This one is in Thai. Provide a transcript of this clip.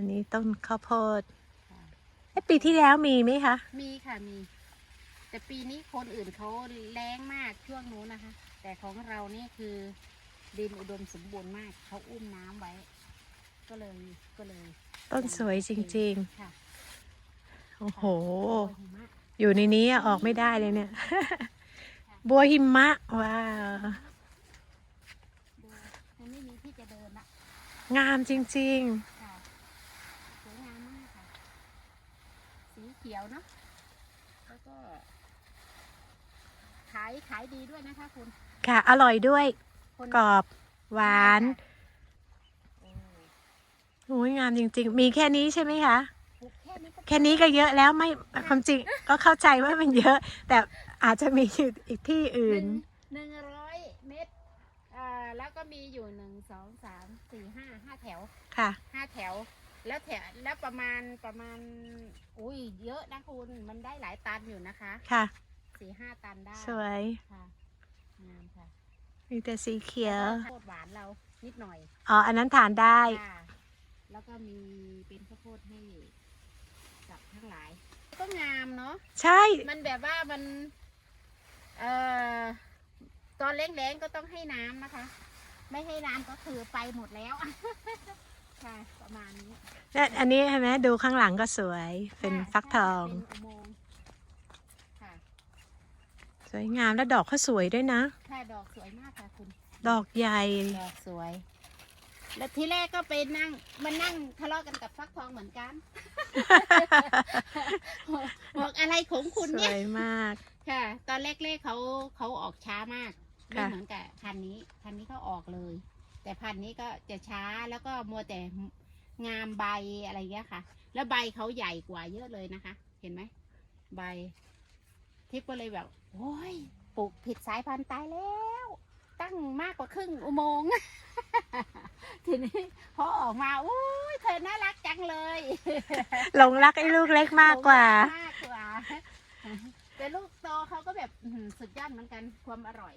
อันนี้ต้นข้าวโพดเอ๊ะปีที่แล้วมีไหมคะ มีค่ะมี แต่ปีนี้คนอื่นเขาแรงมากช่วงนู้นนะคะ แต่ของเรานี่คือดินอุดมสมบูรณ์มากเขาอุ้มน้ำไว้ ก็เลยก็เลยต้นสวยจริงค่ะๆโอ้โหโอ้หิมะอยู่ในนี้อะออกไม่ได้เลยเนี่ย บัวหิมะ ว้าว ดูมันไม่มีที่จะเดินละงามจริงค่ะสวยงามมากค่ะ สี เขียวเนาะแล้วก็ขายขายดีด้วยนะคะคุณๆค่ะ อร่อยด้วย คนกรอบ หวานโอ้โอ้ยงามจริง ๆ มีแค่นี้ใช่ไหมคะ ปลูกแค่นี้ก็แค่นี้ก็เยอะแล้วไม่ความจริง ก็เข้าใจว่ามันเยอะ แต่อาจจะมีอยู่อีกที่หอื่นึ่น งหนึ่งร้อยเมตรอ่าแล้วก็มีอยู่หนึ่งสองสามสี่ห้าห้าแถวค่ะ ห้าแถว แล้วแถวแล้วประมาณประมาณ อุ้ยเยอะนะคุณ มันได้หลายตันอยู่นะคะ ค่ะ สี่ห้าตันได้สวยค่ะงามค่ะมีแต่สีเขียว ข้าวโพดหวานเรานิดหน่อยอ๋อ อันนั้นทานได้ ค่ะแล้วก็มีเป็นข้าวโพดให้กับทั้งหลาย ก็งามเนาะ ใช่ มันแบบว่ามัน เอ่อ ตอนแรงๆก็ต้องให้น้ำนะคะ ไม่ให้น้ำก็คือไปหมดแล้ว ค่ะประมาณนี้และอันนี้เห็นไหมดูข้างหลังก็สวยเป็นค่ะฟักทอง เป็นอุโมงค์ค่ะสวยงามแล้วดอกเขาสวยด้วยนะ ค่ะดอกสวยมากค่ะคุณ ดอกใหญ่ ดอกสวย แล้วทีแรกก็ไปนั่งมานั่งทะเลาะกันกับฟักทองเหมือนกันบอกอะไรของคุณสเนี่วย ยมาก ค่ะ ตอนแรกๆเขาเขาออกช้ามากไม่ค่ะ เหมือนกับพันธุ์นี้พันธุ์นี้เขาออกเลย แต่พันธุ์นี้ก็จะช้าแล้วก็มัวแต่งามใบอะไรเงี้ยค่ะ แล้วใบเขาใหญ่กว่าเยอะเลยนะคะ เห็นไหมใบทิพย์ก็เลยแบบโอ้ยปลูกผิดสายพันธุ์ตายแล้ว ตั้งมากกว่าครึ่งอุโมงค์ทีนี้พอออกมาอุ้ยเธอน่ารักจังเลยหลงรักไอ้ลูกเล็กมากกว่า มากกว่าแต่ลูกโตเขาก็แบบอื้อหือสุดยอดเหมือนกันความอร่อย